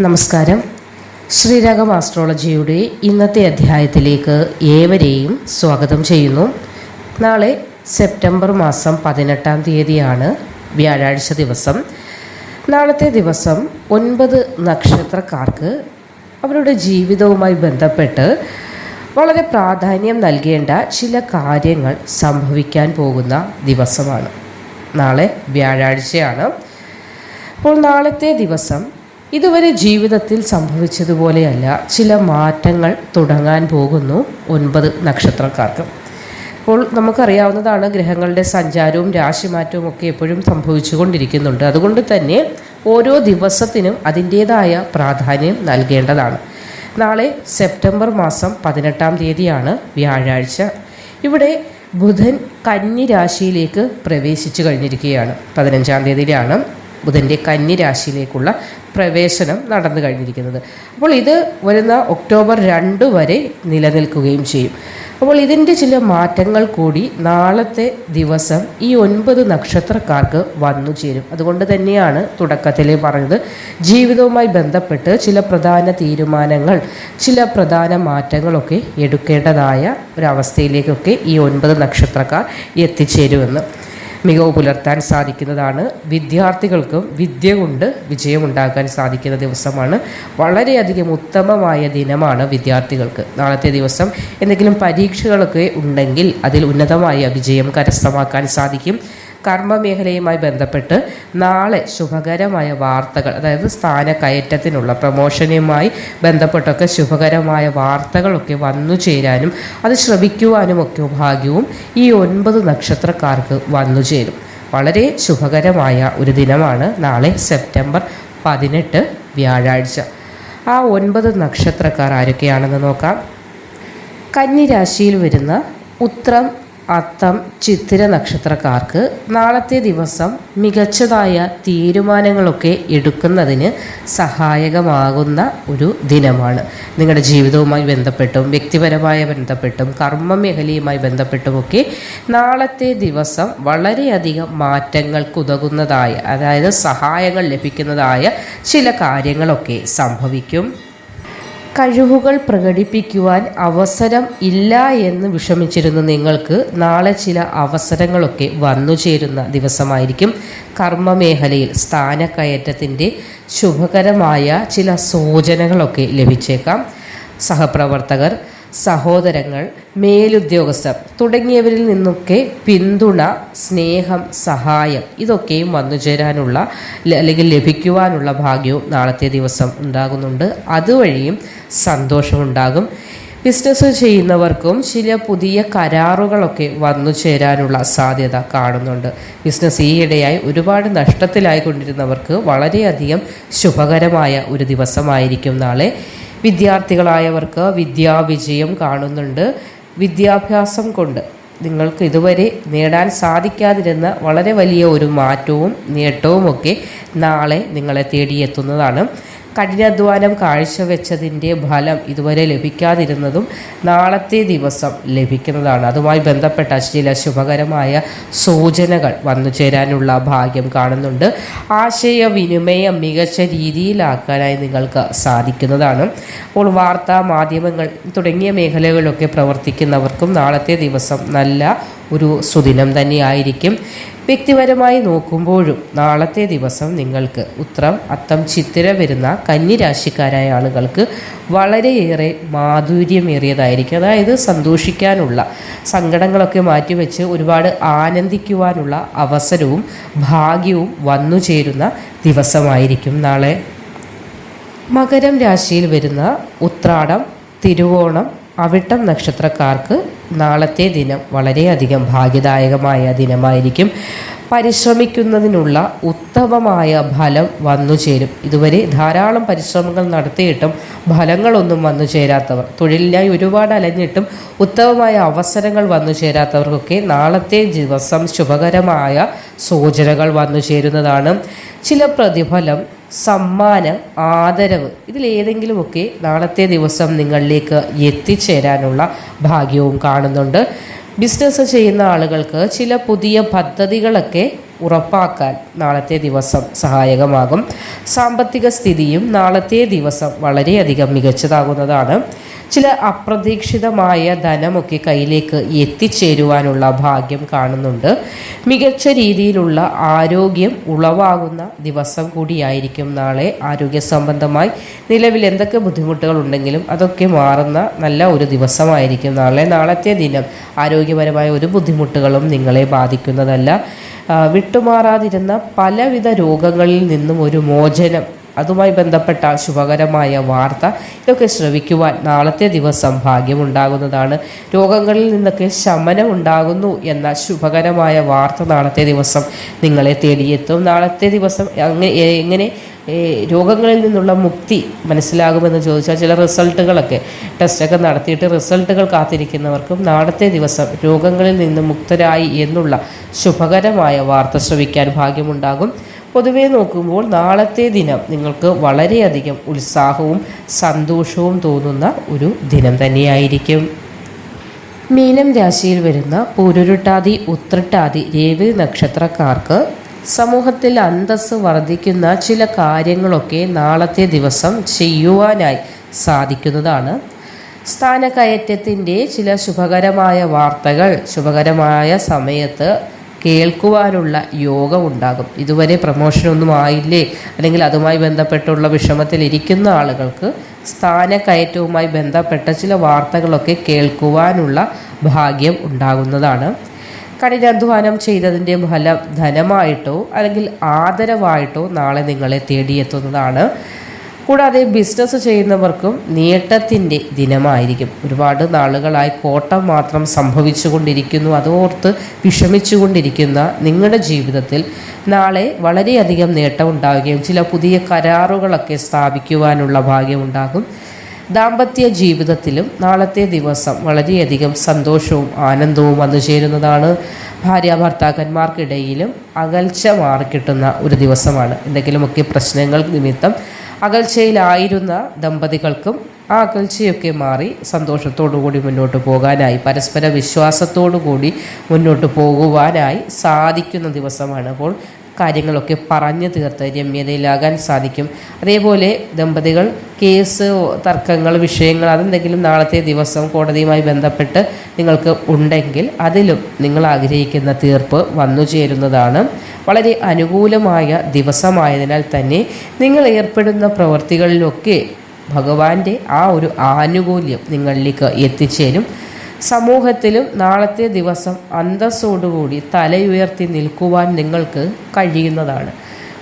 നമസ്കാരം. ശ്രീരാഗം ആസ്ട്രോളജിയുടെ ഇന്നത്തെ അധ്യായത്തിലേക്ക് ഏവരെയും സ്വാഗതം ചെയ്യുന്നു. നാളെ സെപ്റ്റംബർ മാസം പതിനെട്ടാം തീയതിയാണ് വ്യാഴാഴ്ച ദിവസം. നാളത്തെ ദിവസം ഒൻപത് നക്ഷത്രക്കാർക്ക് അവരുടെ ജീവിതവുമായി ബന്ധപ്പെട്ട് വളരെ പ്രാധാന്യം നൽകേണ്ട ചില കാര്യങ്ങൾ സംഭവിക്കാൻ പോകുന്ന ദിവസമാണ്. നാളെ വ്യാഴാഴ്ചയാണ്. അപ്പോൾ നാളത്തെ ദിവസം ഇതുവരെ ജീവിതത്തിൽ സംഭവിച്ചതുപോലെയല്ല ചില മാറ്റങ്ങൾ തുടങ്ങാൻ പോകുന്നു ഒൻപത് നക്ഷത്രക്കാർക്ക്. അപ്പോൾ നമുക്കറിയാവുന്നതാണ് ഗ്രഹങ്ങളുടെ സഞ്ചാരവും രാശിമാറ്റവും ഒക്കെ എപ്പോഴും സംഭവിച്ചുകൊണ്ടിരിക്കുന്നുണ്ട്. അതുകൊണ്ട് തന്നെ ഓരോ ദിവസത്തിനും അതിന്റേതായ പ്രാധാന്യം നൽകേണ്ടതാണ്. നാളെ സെപ്റ്റംബർ മാസം പതിനെട്ടാം തീയതിയാണ് വ്യാഴാഴ്ച. ഇവിടെ ബുധൻ കന്നി രാശിയിലേക്ക് പ്രവേശിച്ചു കഴിഞ്ഞിരിക്കുകയാണ്. പതിനഞ്ചാം തീയതിയിലാണ് ബുധന്റെ കന്നി രാശിയിലേക്കുള്ള പ്രവേശനം നടന്നു കഴിഞ്ഞിരിക്കുന്നത്. അപ്പോൾ ഇത് വരുന്ന ഒക്ടോബർ രണ്ട് വരെ നിലനിൽക്കുകയും ചെയ്യും. അപ്പോൾ ഇതിന്റെ ചില മാറ്റങ്ങൾ കൂടി നാളത്തെ ദിവസം ഈ ഒൻപത് നക്ഷത്രക്കാർക്ക് വന്നു ചേരും. അതുകൊണ്ട് തന്നെയാണ് തുടക്കത്തിൽ പറഞ്ഞത്. ജീവിതവുമായി ബന്ധപ്പെട്ട് ചില പ്രധാന തീരുമാനങ്ങൾ ചില പ്രധാന മാറ്റങ്ങളൊക്കെ എടുക്കേണ്ടതായ ഒരവസ്ഥയിലേക്കൊക്കെ ഈ ഒൻപത് നക്ഷത്രക്കാർ എത്തിച്ചേരുമെന്ന് മികവ് പുലർത്താൻ സാധിക്കുന്നതാണ്. വിദ്യാർത്ഥികൾക്കും വിദ്യ കൊണ്ട് വിജയമുണ്ടാക്കാൻ സാധിക്കുന്ന ദിവസമാണ്. വളരെയധികം ഉത്തമമായ ദിനമാണ് വിദ്യാർത്ഥികൾക്ക്. നാളത്തെ ദിവസം എന്തെങ്കിലും പരീക്ഷകളൊക്കെ ഉണ്ടെങ്കിൽ അതിൽ ഉന്നതമായ വിജയം കരസ്ഥമാക്കാൻ സാധിക്കും. കർമ്മ മേഖലയുമായി ബന്ധപ്പെട്ട് നാളെ ശുഭകരമായ വാർത്തകൾ അതായത് സ്ഥാനക്കയറ്റത്തിനുള്ള പ്രമോഷനുമായി ബന്ധപ്പെട്ടൊക്കെ ശുഭകരമായ വാർത്തകളൊക്കെ വന്നു ചേരാനും അത് ശ്രവിക്കുവാനുമൊക്കെ ഭാഗ്യവും ഈ ഒൻപത് നക്ഷത്രക്കാർക്ക് വന്നു ചേരും. വളരെ ശുഭകരമായ ഒരു ദിനമാണ് നാളെ സെപ്റ്റംബർ പതിനെട്ട് വ്യാഴാഴ്ച. ആ ഒൻപത് നക്ഷത്രക്കാർ ആരൊക്കെയാണെന്ന് നോക്കാം. കന്നിരാശിയിൽ വരുന്ന ഉത്രം അത്തം ചിത്തിര നക്ഷത്രക്കാർക്ക് നാളത്തെ ദിവസം മികച്ചതായ തീരുമാനങ്ങളൊക്കെ എടുക്കുന്നതിന് സഹായകമാകുന്ന ഒരു ദിനമാണ്. നിങ്ങളുടെ ജീവിതവുമായി ബന്ധപ്പെട്ടും വ്യക്തിപരമായ ബന്ധപ്പെട്ടും കർമ്മ മേഖലയുമായി ബന്ധപ്പെട്ടുമൊക്കെ നാളത്തെ ദിവസം വളരെയധികം മാറ്റങ്ങൾക്കുതകുന്നതായ അതായത് സഹായങ്ങൾ ലഭിക്കുന്നതായ ചില കാര്യങ്ങളൊക്കെ സംഭവിക്കും. കഴിവുകൾ പ്രകടിപ്പിക്കുവാൻ അവസരം ഇല്ല എന്ന് വിഷമിച്ചിരുന്ന നിങ്ങൾക്ക് നാളെ ചില അവസരങ്ങളൊക്കെ വന്നു ചേരുന്ന ദിവസമായിരിക്കും കർമ്മമേഖലയിൽ സ്ഥാനക്കയറ്റത്തിന്റെ ശുഭകരമായ ചില സൂചനകളൊക്കെ ലഭിച്ചേക്കാം. സഹപ്രവർത്തകർ സഹോദരങ്ങൾ മേലുദ്യോഗസ്ഥർ തുടങ്ങിയവരിൽ നിന്നൊക്കെ പിന്തുണ സ്നേഹം സഹായം ഇതൊക്കെയും വന്നു ചേരാനുള്ള അല്ലെങ്കിൽ ലഭിക്കുവാനുള്ള ഭാഗ്യവും നാളത്തെ ദിവസം ഉണ്ടാകുന്നുണ്ട്. അതുവഴിയും സന്തോഷമുണ്ടാകും. ബിസിനസ് ചെയ്യുന്നവർക്കും ചില പുതിയ കരാറുകളൊക്കെ വന്നു ചേരാനുള്ള സാധ്യത കാണുന്നുണ്ട്. ബിസിനസ് ഈയിടെയായി ഒരുപാട് നഷ്ടത്തിലായിക്കൊണ്ടിരുന്നവർക്ക് വളരെയധികം ശുഭകരമായ ഒരു ദിവസമായിരിക്കും നാളെ. വിദ്യാർത്ഥികളായവർക്ക് വിദ്യാവിജയം കാണുന്നുണ്ട്. വിദ്യാഭ്യാസം കൊണ്ട് നിങ്ങൾക്ക് ഇതുവരെ നേടാൻ സാധിക്കാതിരുന്ന വളരെ വലിയ ഒരു മാറ്റവും നേട്ടവുമൊക്കെ നാളെ നിങ്ങളെ തേടിയെത്തുന്നതാണ്. കഠിനാധ്വാനം കാഴ്ചവെച്ചതിന്റെ ഫലം ഇതുവരെ ലഭിക്കാതിരുന്നതും നാളത്തെ ദിവസം ലഭിക്കുന്നതാണ്. അതുമായി ബന്ധപ്പെട്ട ചില ശുഭകരമായ സൂചനകൾ വന്നു ചേരാനുള്ള ഭാഗ്യം കാണുന്നുണ്ട്. ആശയവിനിമയം മികച്ച രീതിയിലാക്കാനായി നിങ്ങൾക്ക് സാധിക്കുന്നതാണ്. അപ്പോൾ വാർത്താ മാധ്യമങ്ങൾ തുടങ്ങിയ മേഖലകളിലൊക്കെ പ്രവർത്തിക്കുന്നവർക്കും നാളത്തെ ദിവസം നല്ല ഒരു സുദിനം തന്നെയായിരിക്കും. വ്യക്തിപരമായി നോക്കുമ്പോഴും നാളത്തെ ദിവസം നിങ്ങൾക്ക് ഉത്രം അത്തം ചിത്തിര വരുന്ന കന്നിരാശിക്കാരായ ആളുകൾക്ക് വളരെയേറെ മാധുര്യമേറിയതായിരിക്കും. അതായത് സന്തോഷിക്കാനുള്ള സങ്കടങ്ങളൊക്കെ മാറ്റിവെച്ച് ഒരുപാട് ആനന്ദിക്കുവാനുള്ള അവസരവും ഭാഗ്യവും വന്നു ചേരുന്ന ദിവസമായിരിക്കും നാളെ. മകരം രാശിയിൽ വരുന്ന ഉത്രാടം തിരുവോണം അവിട്ടം നക്ഷത്രക്കാർക്ക് നാളത്തെ ദിനം വളരെയധികം ഭാഗ്യദായകമായ ദിനമായിരിക്കും. പരിശ്രമിക്കുന്നതിനുള്ള ഉത്തമമായ ഫലം വന്നു ചേരും. ഇതുവരെ ധാരാളം പരിശ്രമങ്ങൾ നടത്തിയിട്ടും ഫലങ്ങളൊന്നും വന്നു ചേരാത്തവർ തൊഴിലിനായി ഒരുപാട് അലഞ്ഞിട്ടും ഉത്തമമായ അവസരങ്ങൾ വന്നു ചേരാത്തവർക്കൊക്കെ നാളത്തെ ദിവസം ശുഭകരമായ സൂചനകൾ വന്നു ചേരുന്നതാണ്. ചില പ്രതിഫലം സമ്മാനം ആദരവ്. ഇതിലേതെങ്കിലുമൊക്കെ നാളത്തെ ദിവസം നിങ്ങളിലേക്ക് എത്തിച്ചേരാനുള്ള ഭാഗ്യവും കാണുന്നുണ്ട്. ബിസിനസ് ചെയ്യുന്ന ആളുകൾക്ക് ചില പുതിയ പദ്ധതികളൊക്കെ ഉറപ്പാക്കാൻ നാളത്തെ ദിവസം സഹായകമാകും. സാമ്പത്തിക സ്ഥിതിയും നാളത്തെ ദിവസം വളരെയധികം മികച്ചതാകുന്നതാണ്. ചില അപ്രതീക്ഷിതമായ ധനമൊക്കെ കയ്യിലേക്ക് എത്തിച്ചേരുവാനുള്ള ഭാഗ്യം കാണുന്നുണ്ട്. മികച്ച രീതിയിലുള്ള ആരോഗ്യം ഉളവാകുന്ന ദിവസം കൂടിയായിരിക്കും നാളെ ആരോഗ്യ സംബന്ധമായി നിലവിൽ എന്തൊക്കെ ബുദ്ധിമുട്ടുകൾ ഉണ്ടെങ്കിലും അതൊക്കെ മാറുന്ന നല്ല ഒരു ദിവസമായിരിക്കും നാളെ. നാളത്തെ ദിനം ആരോഗ്യപരമായ ഒരു ബുദ്ധിമുട്ടുകളും നിങ്ങളെ ബാധിക്കുന്നതല്ല. വിട്ടുമാറാതിരുന്ന പലവിധ രോഗങ്ങളിൽ നിന്നും ഒരു മോചനം അതുമായി ബന്ധപ്പെട്ട ശുഭകരമായ വാർത്ത. ഇതൊക്കെ ശ്രവിക്കുവാൻ നാളത്തെ ദിവസം ഭാഗ്യമുണ്ടാകുന്നതാണ്. രോഗങ്ങളിൽ നിന്നൊക്കെ ശമനം ഉണ്ടാകുന്നു എന്ന ശുഭകരമായ വാർത്ത നാളത്തെ ദിവസം നിങ്ങളെ തേടിയെത്തും. നാളത്തെ ദിവസം അങ്ങനെ എങ്ങനെ രോഗങ്ങളിൽ നിന്നുള്ള മുക്തി മനസ്സിലാകുമെന്ന് ചോദിച്ചാൽ ചില റിസൾട്ടുകളൊക്കെ ടെസ്റ്റൊക്കെ നടത്തിയിട്ട് റിസൾട്ടുകൾ കാത്തിരിക്കുന്നവർക്കും നാളത്തെ ദിവസം രോഗങ്ങളിൽ നിന്ന് മുക്തരായി എന്നുള്ള ശുഭകരമായ വാർത്ത ശ്രവിക്കാൻ ഭാഗ്യമുണ്ടാകും. പൊതുവെ നോക്കുമ്പോൾ നാളത്തെ ദിനം നിങ്ങൾക്ക് വളരെയധികം ഉത്സാഹവും സന്തോഷവും തോന്നുന്ന ഒരു ദിനം തന്നെയായിരിക്കും. മീനം രാശിയിൽ വരുന്ന പൂരുരുട്ടാതി ഉത്രട്ടാതി രേവതി നക്ഷത്രക്കാർക്ക് സമൂഹത്തിൽ അന്തസ്സ് വർദ്ധിക്കുന്ന ചില കാര്യങ്ങളൊക്കെ നാളത്തെ ദിവസം ചെയ്യുവാനായി സാധിക്കുന്നതാണ്. സ്ഥാനക്കയറ്റത്തിന്റെ ചില ശുഭകരമായ വാർത്തകൾ ശുഭകരമായ സമയത്ത് കേൾക്കുവാനുള്ള യോഗം ഉണ്ടാകും ഇതുവരെ പ്രമോഷനൊന്നും ആയില്ലേ? അല്ലെങ്കിൽ അതുമായി ബന്ധപ്പെട്ടുള്ള വിഷമത്തിൽ ഇരിക്കുന്ന ആളുകൾക്ക് സ്ഥാനക്കയറ്റവുമായി ബന്ധപ്പെട്ട ചില വാർത്തകളൊക്കെ കേൾക്കുവാനുള്ള ഭാഗ്യം ഉണ്ടാകുന്നതാണ്. കഠിനാധ്വാനം ചെയ്തതിന്റെ ഫലം ധനമായിട്ടോ അല്ലെങ്കിൽ ആദരവായിട്ടോ നാളെ നിങ്ങളെ തേടിയെത്തുന്നതാണ്. കൂടാതെ ബിസിനസ് ചെയ്യുന്നവർക്കും നേട്ടത്തിന്റെ ദിനമായിരിക്കും. ഒരുപാട് നാളുകളായി കോട്ടം മാത്രം സംഭവിച്ചുകൊണ്ടിരിക്കുന്നു. അതോർത്ത് വിഷമിച്ചുകൊണ്ടിരിക്കുന്ന നിങ്ങളുടെ ജീവിതത്തിൽ നാളെ വളരെയധികം നേട്ടം ഉണ്ടാവുകയും ചില പുതിയ കരാറുകളൊക്കെ സ്ഥാപിക്കുവാനുള്ള ഭാഗ്യം ഉണ്ടാകും ദാമ്പത്യ ജീവിതത്തിലും നാളത്തെ ദിവസം വളരെയധികം സന്തോഷവും ആനന്ദവും വന്നു ചേരുന്നതാണ്. ഭാര്യ ഭർത്താക്കന്മാർക്കിടയിലും അകൽച്ച മാറിക്കിട്ടുന്ന ഒരു ദിവസമാണ്. എന്തെങ്കിലുമൊക്കെ പ്രശ്നങ്ങൾ നിമിത്തം അകൽച്ചയിലായിരുന്ന ദമ്പതികൾക്കും ആ അകൽച്ചയൊക്കെ മാറി കൂടി മുന്നോട്ട് പോകാനായി പരസ്പര വിശ്വാസത്തോടു കൂടി മുന്നോട്ട് പോകുവാനായി സാധിക്കുന്ന ദിവസമാണ് അപ്പോൾ കാര്യങ്ങളൊക്കെ പറഞ്ഞു തീർത്ത് രമ്യതയിലാകാൻ സാധിക്കും. അതേപോലെ ദമ്പതികൾ കേസ് തർക്കങ്ങൾ വിഷയങ്ങൾ അതെന്തെങ്കിലും നാളത്തെ ദിവസം കോടതിയുമായി ബന്ധപ്പെട്ട് നിങ്ങൾക്ക് ഉണ്ടെങ്കിൽ അതിലും നിങ്ങൾ ആഗ്രഹിക്കുന്ന തീർപ്പ് വന്നു ചേരുന്നതാണ്. വളരെ അനുകൂലമായ ദിവസമായതിനാൽ തന്നെ നിങ്ങൾ ഏർപ്പെടുന്ന പ്രവൃത്തികളിലൊക്കെ ഭഗവാന്റെ ആ ഒരു ആനുകൂല്യം നിങ്ങളിലേക്ക് എത്തിച്ചേരും. സമൂഹത്തിലും നാളത്തെ ദിവസം അന്തസ്സോടുകൂടി തലയുയർത്തി നിൽക്കുവാൻ നിങ്ങൾക്ക് കഴിയുന്നതാണ്.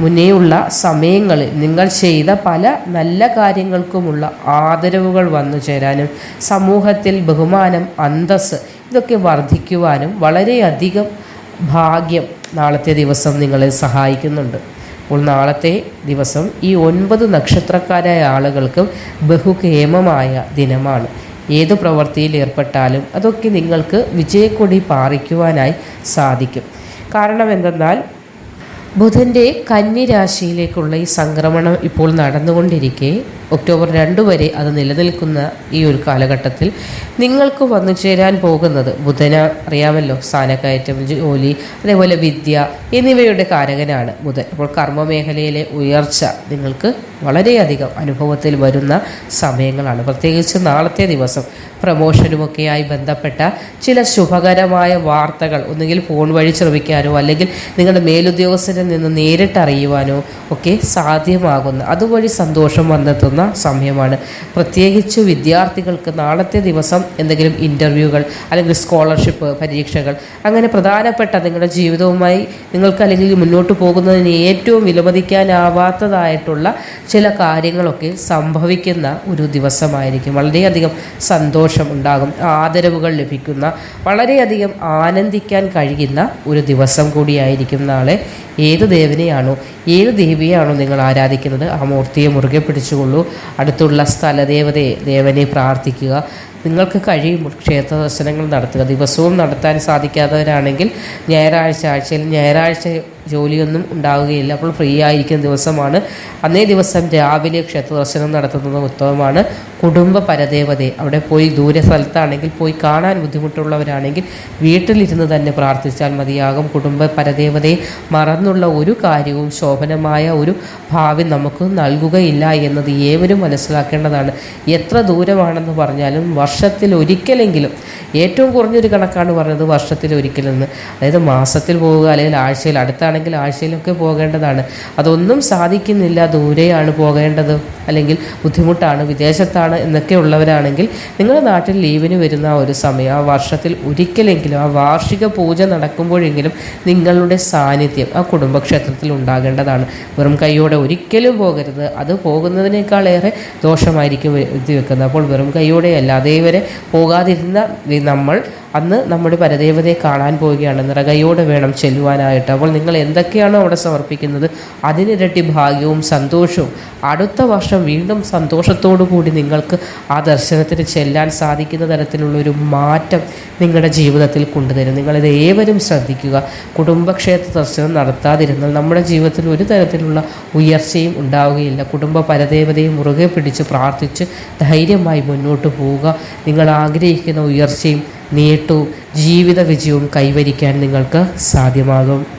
മുന്നേയുള്ള സമയങ്ങളിൽ നിങ്ങൾ ചെയ്ത പല നല്ല കാര്യങ്ങൾക്കുമുള്ള ആദരവുകൾ വന്നു ചേരാനും സമൂഹത്തിൽ ബഹുമാനം അന്തസ് ഇതൊക്കെ വർദ്ധിക്കുവാനും വളരെയധികം ഭാഗ്യം നാളത്തെ ദിവസം നിങ്ങളെ സഹായിക്കുന്നുണ്ട്. അപ്പോൾ നാളത്തെ ദിവസം ഈ ഒൻപത് നക്ഷത്രക്കാരായ ആളുകൾക്കും ബഹുക്ഷേമമായ ദിനമാണ്. ഏത് പ്രവൃത്തിയിൽ ഏർപ്പെട്ടാലും അതൊക്കെ നിങ്ങൾക്ക് വിജയക്കൊടി പാറിക്കുവാനായി സാധിക്കും. കാരണം എന്തെന്നാൽ ബുധന്റെ കന്നി രാശിയിലേക്കുള്ള ഈ സംക്രമണം ഇപ്പോൾ നടന്നുകൊണ്ടിരിക്കെ ഒക്ടോബർ രണ്ട് വരെ അത് നിലനിൽക്കുന്ന ഈ ഒരു കാലഘട്ടത്തിൽ നിങ്ങൾക്ക് വന്നു ചേരാൻ പോകുന്നത് ബുധന അറിയാമല്ലോ സ്ഥാനക്കയറ്റം ജോലി അതേപോലെ വിദ്യ എന്നിവയുടെ കാരകനാണ് ബുധൻ. അപ്പോൾ കർമ്മമേഖലയിലെ ഉയർച്ച നിങ്ങൾക്ക് വളരെയധികം അനുഭവത്തിൽ വരുന്ന സമയങ്ങളാണ്. പ്രത്യേകിച്ച് നാളത്തെ ദിവസം പ്രമോഷനുമൊക്കെയായി ബന്ധപ്പെട്ട ചില ശുഭകരമായ വാർത്തകൾ ഒന്നുകിൽ ഫോൺ വഴി ശ്രമിക്കാനോ അല്ലെങ്കിൽ നിങ്ങളുടെ മേലുദ്യോഗസ്ഥരിൽ നിന്ന് നേരിട്ട് അറിയുവാനോ ഒക്കെ സാധ്യമാകുന്ന അതുവഴി സന്തോഷം വന്നെത്തുന്ന സമയമാണ്. പ്രത്യേകിച്ച് വിദ്യാർത്ഥികൾക്ക് നാളത്തെ ദിവസം എന്തെങ്കിലും ഇന്റർവ്യൂകൾ അല്ലെങ്കിൽ സ്കോളർഷിപ്പ് പരീക്ഷകൾ അങ്ങനെ പ്രധാനപ്പെട്ട നിങ്ങളുടെ ജീവിതവുമായി നിങ്ങൾക്ക് അല്ലെങ്കിൽ മുന്നോട്ട് പോകുന്നതിന് ഏറ്റവും വിലമതിക്കാനാവാത്തതായിട്ടുള്ള ചില കാര്യങ്ങളൊക്കെ സംഭവിക്കുന്ന ഒരു ദിവസമായിരിക്കും. വളരെയധികം സന്തോഷമുണ്ടാകും. ആദരവുകൾ ലഭിക്കുന്ന വളരെയധികം ആനന്ദിക്കാൻ കഴിയുന്ന ഒരു ദിവസം കൂടിയായിരിക്കും നാളെ. ഏത് ദേവനെയാണോ ഏത് ദേവിയെയാണോ നിങ്ങൾ ആരാധിക്കുന്നത് ആ മൂർത്തിയെ മുറുകെ പിടിച്ചുകൊള്ളൂ. അടുത്തുള്ള സ്ഥലദേവതയെ ദേവനെ പ്രാർത്ഥിക്കുക. നിങ്ങൾക്ക് കഴിയും ക്ഷേത്ര ദർശനങ്ങൾ നടത്തുക. ദിവസവും നടത്താൻ സാധിക്കാത്തവരാണെങ്കിൽ ഞായറാഴ്ച ആഴ്ചയിൽ ഞായറാഴ്ച ജോലിയൊന്നും ഉണ്ടാവുകയില്ല. അപ്പോൾ ഫ്രീ ആയിരിക്കുന്ന ദിവസമാണ്. അന്നേ ദിവസം രാവിലെ ക്ഷേത്ര ദർശനം നടത്തുന്നത് ഉത്തമമാണ്. കുടുംബ പരദേവതയെ അവിടെ പോയി ദൂരെ സ്ഥലത്താണെങ്കിൽ പോയി കാണാൻ ബുദ്ധിമുട്ടുള്ളവരാണെങ്കിൽ വീട്ടിലിരുന്ന് തന്നെ പ്രാർത്ഥിച്ചാൽ മതിയാകും. കുടുംബ പരദേവതയെ മറന്നുള്ള ഒരു കാര്യവും ശോഭനമായ ഒരു ഭാവി നമുക്ക് നൽകുകയില്ല എന്നത് ഏവരും മനസ്സിലാക്കേണ്ടതാണ്. എത്ര ദൂരമാണെന്ന് പറഞ്ഞാലും വർഷത്തിൽ ഒരിക്കലെങ്കിലും ഏറ്റവും കുറഞ്ഞൊരു കണക്കാണ് പറഞ്ഞത് വർഷത്തിൽ ഒരിക്കലെന്ന്. അതായത് മാസത്തിൽ പോവുക അല്ലെങ്കിൽ ആഴ്ചയിൽ അടുത്താണെങ്കിൽ ആഴ്ചയിലൊക്കെ പോകേണ്ടതാണ്. അതൊന്നും സാധിക്കുന്നില്ല ദൂരെയാണ് പോകേണ്ടത്. അല്ലെങ്കിൽ ബുദ്ധിമുട്ടാണ് വിദേശത്താണ് എന്നൊക്കെ ഉള്ളവരാണെങ്കിൽ നിങ്ങളുടെ നാട്ടിൽ ലീവിന് വരുന്ന ആ ഒരു സമയം ആ വർഷത്തിൽ ഒരിക്കലെങ്കിലും ആ വാർഷിക പൂജ നടക്കുമ്പോഴെങ്കിലും നിങ്ങളുടെ സാന്നിധ്യം ആ കുടുംബക്ഷേത്രത്തിൽ ഉണ്ടാകേണ്ടതാണ്. വെറും കൈയോടെ ഒരിക്കലും പോകരുത്. അത് പോകുന്നതിനേക്കാളേറെ ദോഷമായിരിക്കും വെക്കുന്നത്. അപ്പോൾ വെറും കൈയോടെ അല്ല അതേവരെ പോകാതിരുന്ന നമ്മൾ അന്ന് നമ്മുടെ പരദേവതയെ കാണാൻ പോവുകയാണ്. നിറകയോടെ വേണം ചെല്ലുവാനായിട്ട്. അപ്പോൾ നിങ്ങൾ എന്തൊക്കെയാണ് അവിടെ സമർപ്പിക്കുന്നത്? അതിനിരട്ടി ഭാഗ്യവും സന്തോഷവും. അടുത്ത വർഷം വീണ്ടും സന്തോഷത്തോടു കൂടി നിങ്ങൾക്ക് ആ ദർശനത്തിന് ചെല്ലാൻ സാധിക്കുന്ന തരത്തിലുള്ള ഒരു മാറ്റം നിങ്ങളുടെ ജീവിതത്തിൽ കൊണ്ടുതരും. നിങ്ങളിത് ഏവരും ശ്രദ്ധിക്കുക. കുടുംബക്ഷേത്ര ദർശനം നടത്താതിരുന്നാൽ നമ്മുടെ ജീവിതത്തിൽ ഒരു തരത്തിലുള്ള ഉയർച്ചയും ഉണ്ടാവുകയില്ല. കുടുംബ പരദേവതയെ മുറുകെ പിടിച്ച് പ്രാർത്ഥിച്ച് ധൈര്യമായി മുന്നോട്ട് പോവുക. നിങ്ങൾ ആഗ്രഹിക്കുന്ന ഉയർച്ചയും നേട്ടവും ജീവിത വിജയവും കൈവരിക്കാൻ നിങ്ങൾക്ക് സാധ്യമാകും.